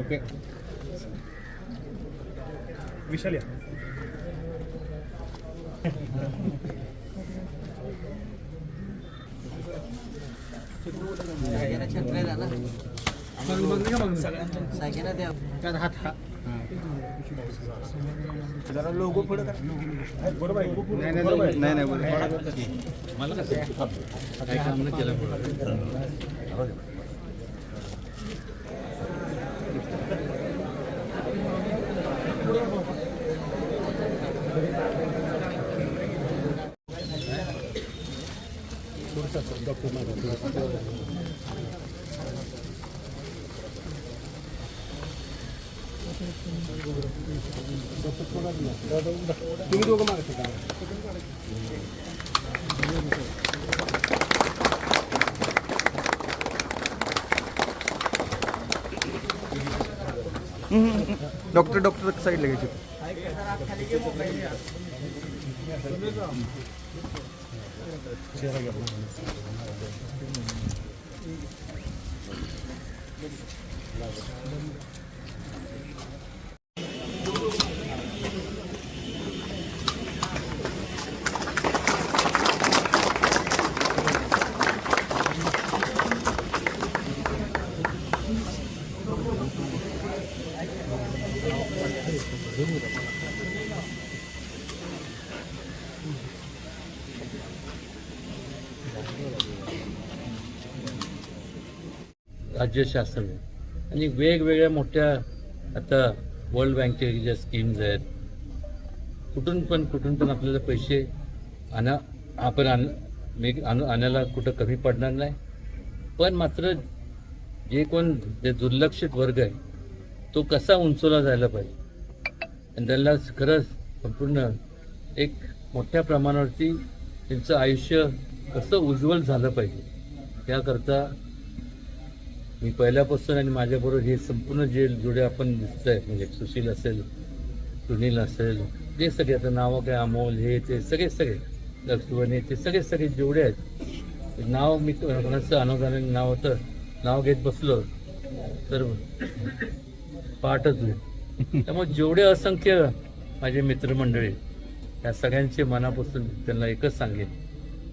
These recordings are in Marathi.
ओके. विशाल या. हा. जरा लोगो पुढे कर. बरोबर नाही नाही मला कसं काय काम नाही केलं होता डॉक्टर डॉक्टर साईडला घ्यायचे Thank you. राज्य शासन आणि वेगवेगळ्या मोठ्या आता वर्ल्ड बँकचे ज्या स्कीम्स आहेत कुठून पण कुठून पण आपल्याला पैसे आणा आपण आण मी आणू आणायला कुठं कमी पडणार नाही. पण मात्र जे कोण जे दुर्लक्षित वर्ग आहे तो कसा उंचवला जायला पाहिजे? आणि त्यांना खरंच संपूर्ण एक मोठ्या प्रमाणावरती त्यांचं आयुष्य कसं उज्ज्वल झालं पाहिजे याकरता मी पहिल्यापासून आणि माझ्याबरोबर हे संपूर्ण जे जोडे आपण दिसतंय म्हणजे सुशील असेल सुनील असेल जे सगळे आता नावं काय अमोल हे ते सगळे सगळे लक्ष्मणी ते सगळे सगळे जेवढे आहेत. नाव मी कोणाचं अनुदानाने नाव होतं नाव घेत बसलो तर पाठच होईल. त्यामुळे जेवढे असंख्य माझे मित्रमंडळी या सगळ्यांचे मनापासून त्यांना एकच सांगेन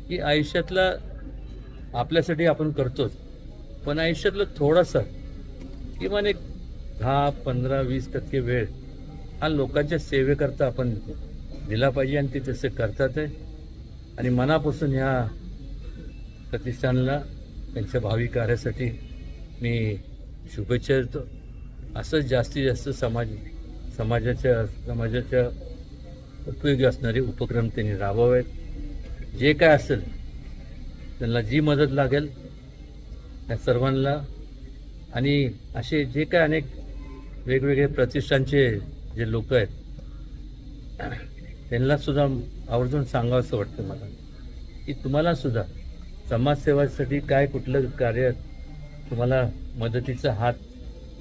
की आयुष्यातला आपल्यासाठी आपण करतोच. पण आयुष्यातलं थोडासा किमान एक दहा पंधरा वीस टक्के वेळ हा लोकांच्या सेवेकरता आपण दिला पाहिजे आणि ते तसे करतात आहे. आणि मनापासून ह्या प्रतिष्ठानला त्यांच्या भावी कार्यासाठी मी शुभेच्छा देतो. असंच जास्तीत जास्त समाज समाजाच्या समाजाच्या उपयोगी असणारे उपक्रम त्यांनी राबवावेत. जे काय असेल त्यांना जी मदत लागेल त्या सर्वांना. आणि असे जे काय अनेक वेगवेगळे प्रतिष्ठानचे जे लोक आहेत त्यांना सुद्धा आवर्जून सांगावंसं वाटतं मला. की तुम्हाला सुद्धा समाजसेवासाठी काय कुठलं कार्य तुम्हाला मदतीचा हात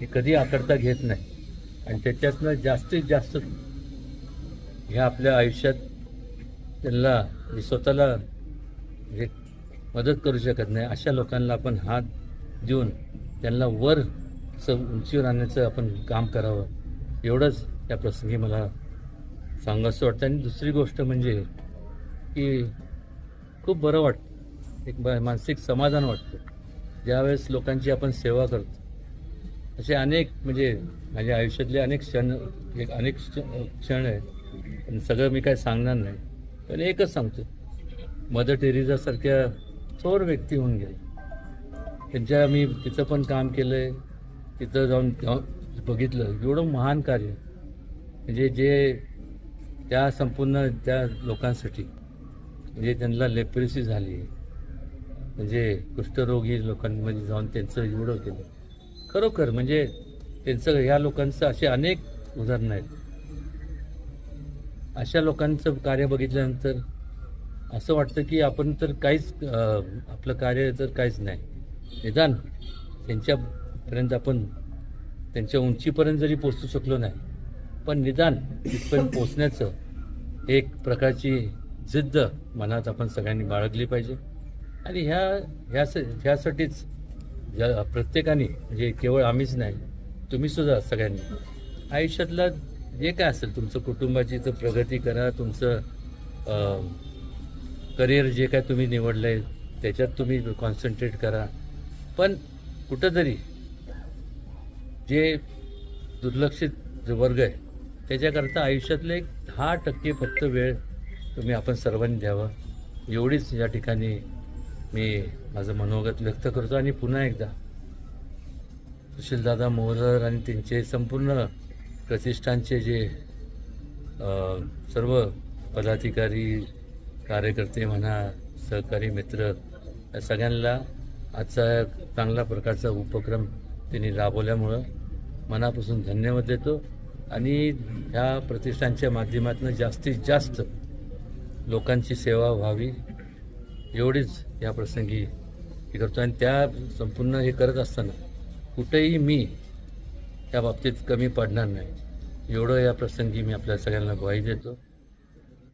हे कधी आकडता घेत नाही. आणि त्याच्यातनं जास्तीत जास्त ह्या आपल्या आयुष्यात त्यांना स्वतःला म्हणजे मदत करू शकत नाही. अशा लोकांना आपण हात देऊन त्यांना वर स उंचीवर आणण्याचं आपण काम करावं. एवढंच या प्रसंगी मला सांगावंसं वाटतं. आणि दुसरी गोष्ट म्हणजे की खूप बरं वाटतं. एक मानसिक समाधान वाटतं. ज्यावेळेस लोकांची आपण सेवा करतो. असे अनेक म्हणजे माझ्या आयुष्यातले अनेक क्षण एक अनेक क्ष- क्षण आहेत. पण सगळं मी काय सांगणार नाही. पण एकच सांगतो. मदर टेरिजासारख्या थोर व्यक्ती होऊन गेले. त्यांच्या मी तिथं पण काम केलं आहे तिथं जाऊन जाऊन बघितलं एवढं महान कार्य. म्हणजे जे त्या संपूर्ण त्या लोकांसाठी म्हणजे त्यांना लेप्रेसी झाली. म्हणजे कुष्ठरोगी लोकांमध्ये जाऊन त्यांचं एवढं केलं. खरोखर म्हणजे त्यांचं ह्या लोकांचं असे अनेक उदाहरणं आहेत. अशा लोकांचं कार्य बघितल्यानंतर असं वाटतं की आपण तर काहीच आपलं कार्य तर काहीच नाही. निदान त्यांच्यापर्यंत आपण त्यांच्या उंचीपर्यंत जरी पोचू शकलो नाही पण निदान तिथपर्यंत पोचण्याचं एक प्रकारची जिद्द मनात आपण सगळ्यांनी बाळगली पाहिजे. आणि ह्या ह्या ह्यासाठीच ज्या प्रत्येकाने म्हणजे केवळ आम्हीच नाही तुम्ही सुद्धा सगळ्यांनी आयुष्यातलं जे काय असेल तुमचं कुटुंबाची तर प्रगती करा तुमचं करिअर जे काय तुम्ही निवडलं आहे त्याच्यात तुम्ही कॉन्सन्ट्रेट करा. पण कुठंतरी जे दुर्लक्षित जो वर्ग आहे त्याच्याकरता आयुष्यातले एक दहा टक्के फक्त वेळ तुम्ही आपण सर्वांनी द्यावा. एवढीच या ठिकाणी मी माझं मनोगत व्यक्त करतो. आणि पुन्हा एकदा सुशीलदादा मोहरर आणि त्यांचे संपूर्ण प्रतिष्ठानचे जे सर्व पदाधिकारी कार्यकर्ते म्हणा सहकारी मित्र या सगळ्यांना आजचा चांगला प्रकारचा उपक्रम त्यांनी राबवल्यामुळं मनापासून धन्यवाद देतो. आणि ह्या प्रतिष्ठानच्या माध्यमातून जास्तीत जास्त लोकांची सेवा व्हावी एवढीच या प्रसंगी हे करतो. आणि त्या संपूर्ण हे करत असताना कुठेही मी त्या बाबतीत कमी पडणार नाही. एवढं या प्रसंगी मी आपल्या सगळ्यांना ग्वाही देतो.